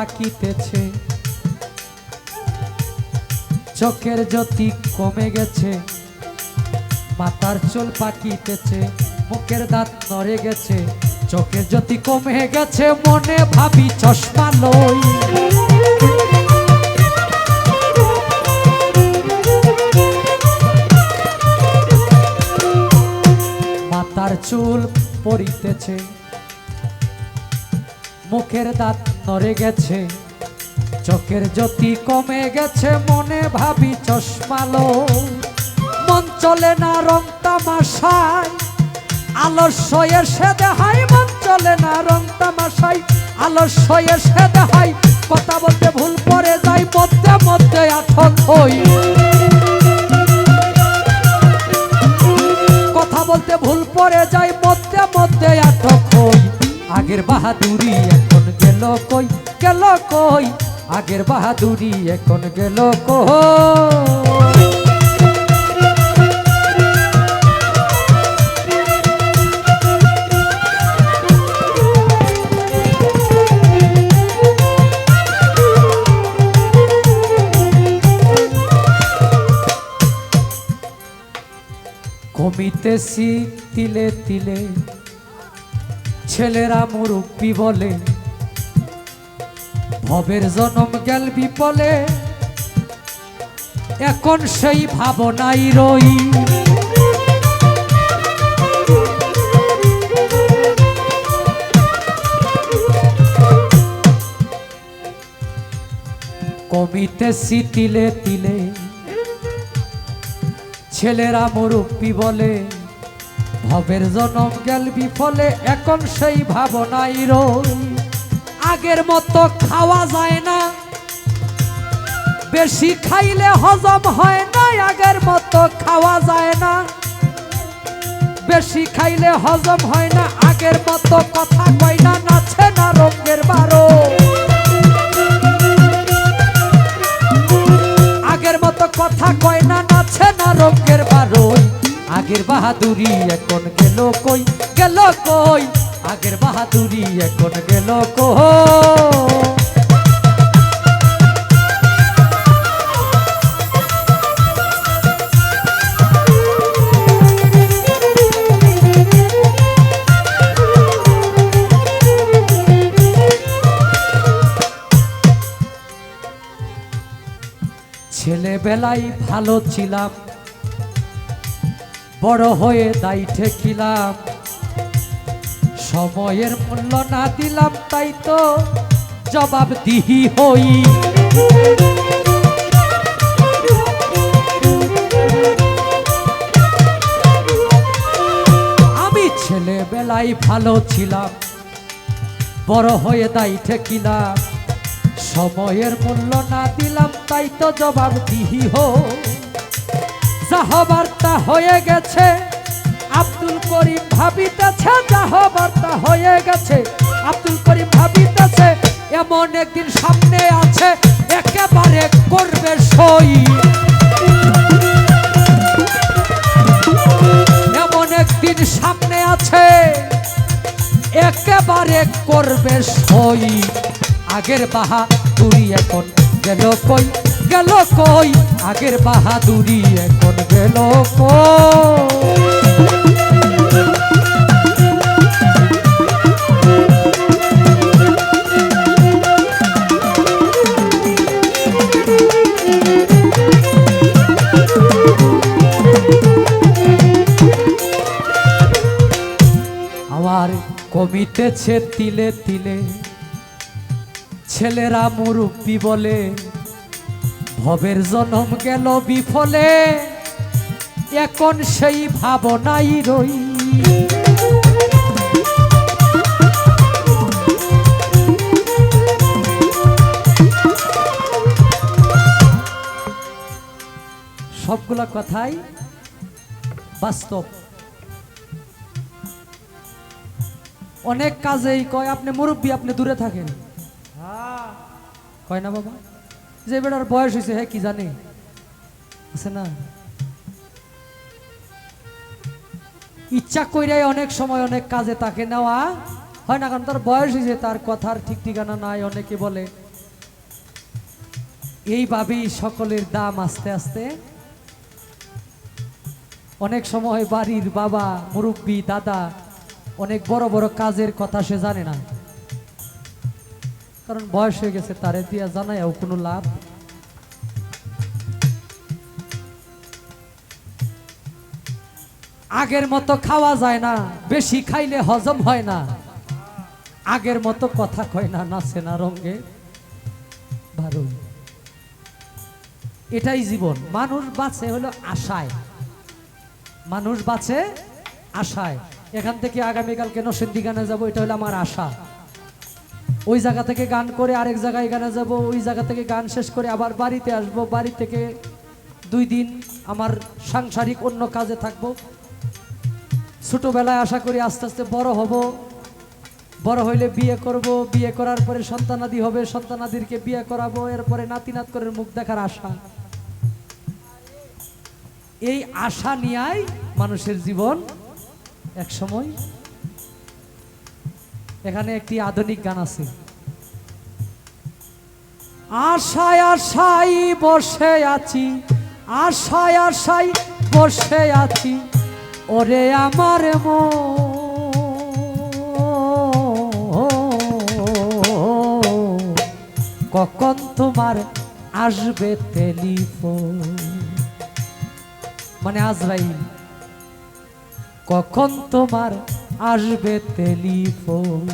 পাকিতেছে। চোখের জ্যোতি কমে গেছে মাতার চুল পাকিতেছে, মুখের দাঁত নড়ে গেছে, চোখের জ্যোতি কমে গেছে, মনে ভাবি চশমা লই। মাতার চুল পড়িতেছে মুখের দাঁত নড়ে গেছে। চোখের জ্যোতি কমে গেছে, মনে ভাবি চশমালো মন চলে না, রং তামাশায়। আলস্য এসে দেহাই মন চলে না, রং তামাশাই আলস্য এসে দেহাই কথা বলতে ভুল পড়ে যাই মধ্যে মধ্যে আঠক হই। কথা বলতে ভুল পড়ে যাই মধ্যে মধ্যে আঠক হই। আগের বাহাদুরি গেল কই গেল কই? আগের বাহাদুরি এখন গেল কই? কমিতেছি তিলে তিলে, ছেলেরা মুরব্বী বলে ভবের জনম গেল বিপলে। এখন সেই ভাবনাই রই। কমিতেছি তিলে তিলে ছেলেরা মুরব্বী বলে, ভবের জনম গেল বিফলে, এখন সেই ভাবনাই রই। আগের মতো খাওয়া যায় না। বেশি খাইলে হজম হয় না, আগের মতো খাওয়া যায় না। বেশি খাইলে হজম হয় না, আগের মতো কথা কয় না, নাচে না রঙের বারো। আগের মতো কথা কয় না, নাচে না রঙের বারোই। আগের বাহাদুরি এখন গেল কই? এখন গেল কই ছেলেবেলায় ভালো ছিলাম বড় হয়ে দায়ী ঠেকিলাম। সময়ের মূল্য না দিলাম, তাই তো জবাব দিহি হই। আমি ছেলেবেলায় ভালো ছিলাম, বড় হয়ে দায়ী ঠেকিলাম সময়ের মূল্য না দিলাম, তাই তো জবাব দিহি হো যাহবার্তা হয়ে গেছে আব্দুল করিম ভাবিতেছে যাহবার্তা হয়ে গেছে। আব্দুল করিম ভাবিতেছে, এমন একদিন সামনে আছে, একেবারে করবে সই। এমন একদিন সামনে আছে, একেবারে করবে সই। আগের বাহাদুরি এখন গেল কই? গেল কই? আগের বাহাদুরি এখন গেল কই? কমিতেছে তিলে তিলে। ছেলেরা মুরব্বী বলে, ভবের জনম গেল বিফলে। এখন সেই ভাবনাই রই। সবগুলা কথাই বাস্তব। অনেক কাজেই কয়, আপনি মুরব্বী, আপনি দূরে থাকেন। কয় না বাবা? যে বেটার বয়স হয়েছে হ্যাঁ কি জানে? আছে না? ইচ্ছা কইরাই অনেক সময় অনেক কাজে তাকে নেওয়া হয় না, কারণ তার বয়স হয়েছে, তার কথার ঠিক ঠিকানা নাই, অনেকে বলে। এইভাবেই সকলের দাম আস্তে আস্তে। অনেক সময় বাড়ির বাবা, মুরব্বী, দাদা অনেক বড় বড় কাজের কথা সে জানে না। কারণ বয়স হয়ে গেছে, তারে দিয়া জানায়ও কোনো লাভ? আগের মতো খাওয়া যায় না, বেশি খাইলে হজম হয় না। আগের মতো কথা কয় না, নাচে না রঙ্গে ভালো এটাই জীবন। মানুষ বাঁচে হলো আশায়। মানুষ বাঁচে আশায়। এখান থেকে আগামীকালকে নসেন্দি গানে যাব, এটা হলো আমার আশা। ওই জায়গা থেকে গান করে আরেক জায়গায় গানে যাব, ওই জায়গা থেকে গান শেষ করে আবার বাড়িতে আসব। বাড়ি থেকে দুই দিন আমার সাংসারিক অন্য কাজে থাকব। ছোটবেলায় আশা করি আস্তে আস্তে বড় হব। বড় হইলে বিয়ে করব। বিয়ে করার পরে সন্তানাদি হবে, সন্তানাদিরকে বিয়ে করাবো। এরপরে নাতি নাত করে মুখ দেখার আশা। এই আশা নিয়াই মানুষের জীবন এক সময় এখানে একটি আধুনিক গান আছে। আশায় আশাই বসে আছি, আশায় আশাই বসে আছি, ওরে আমার মন। কখন তোমার আসবে টেলিফোন? মানে আজরাইল। কখন তোমার আসবে টেলিফোন?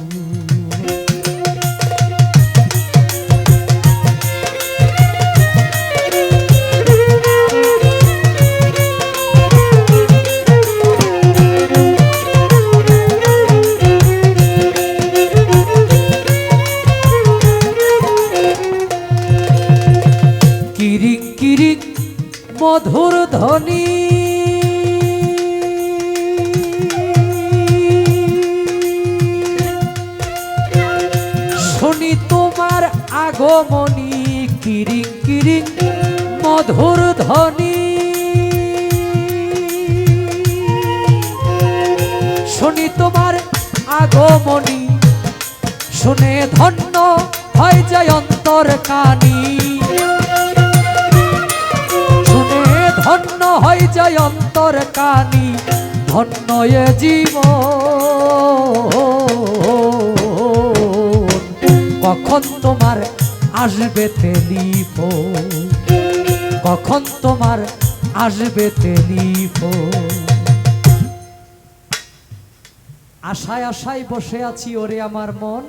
কিরিং কিরিং মধুর ধ্বনি আগমনী, কিরিং কিরিং, মধুর ধ্বনি। শুনি তোমার আগমনী, শুনে ধন্য হয় যায় অন্তর কানি। শুনে ধন্য হয় যায় অন্তর কানি, ধন্য এ জীব কখন তোমার আসবে টেলিফোন? কখন তোমার আসবে টেলিফোন? আশায় আশায় বসে আছি ওরে আমার মন